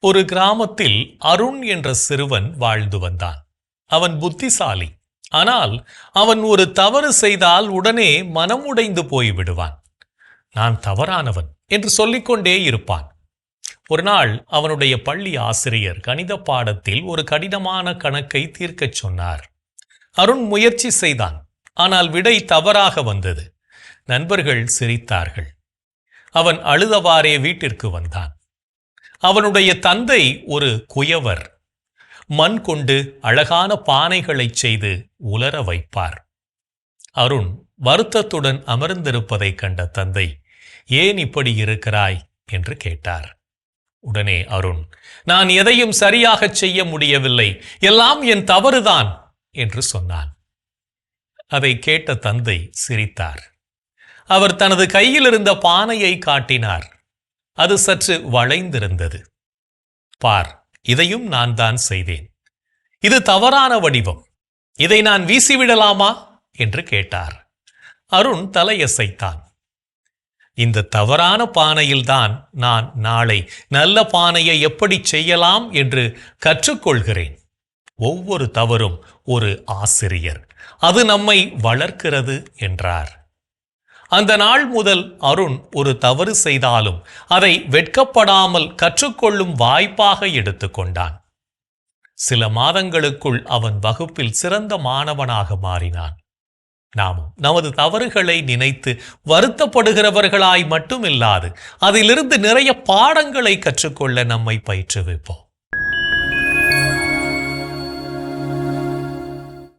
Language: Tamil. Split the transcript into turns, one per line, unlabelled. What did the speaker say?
ஒரு கிராமத்தில் அருண் என்ற சிறுவன் வாழ்ந்து வந்தான். அவன் புத்திசாலி. ஆனால் அவன் ஒரு தவறு செய்தால் உடனே மனமுடைந்து போய்விடுவான் நான் தவறானவன் என்று சொல்லிக்கொண்டே இருப்பான். ஒரு நாள் அவனுடைய பள்ளி ஆசிரியர் கணித பாடத்தில் ஒரு கடினமான கணக்கை தீர்க்கச் சொன்னார். அருண் முயற்சி செய்தான். ஆனால் விடை தவறாக வந்தது. நண்பர்கள் சிரித்தார்கள். அவன் அழுதவாறே வீட்டிற்கு வந்தான். அவனுடைய தந்தை ஒரு குயவர். மண் கொண்டு அழகான பானைகளைச் செய்து உலர வைப்பார். அருண் வருத்தத்துடன் அமர்ந்திருப்பதைக் கண்ட தந்தை ஏன் இப்படி இருக்கிறாய்? என்று கேட்டார். உடனே அருண் நான் எதையும் சரியாகச் செய்ய முடியவில்லை. எல்லாம் என் தவறுதான் என்று சொன்னான். அதை கேட்ட தந்தை சிரித்தார். அவர் தனது கையில் இருந்த பானையை காட்டினார். அது சற்று வளைந்திருந்தது. பார் இதையும் நான் தான் செய்தேன். இது தவறான வடிவம். இதை நான் வீசிவிடலாமா? என்று கேட்டார். அருண் தலையசைத்தான். இந்த தவறான பானையில்தான் நான் நாளை நல்ல பானையை எப்படி செய்யலாம் என்று கற்றுக்கொள்கிறேன். ஒவ்வொரு தவறும் ஒரு ஆசிரியர். அது நம்மை வளர்க்கிறது என்றார். அந்த நாள் முதல் அருண் ஒரு தவறு செய்தாலும் அதை வெட்கப்படாமல் கற்றுக்கொள்ளும் வாய்ப்பாக எடுத்துக்கொண்டான் சில மாதங்களுக்குள் அவன் வகுப்பில் சிறந்த மாணவனாக மாறினான். நாமும் நமது தவறுகளை நினைத்து வருத்தப்படுகிறவர்களாய் மட்டுமில்லாது அதிலிருந்து நிறைய பாடங்களை கற்றுக்கொள்ள நம்மை பயிற்றுவிப்போம்.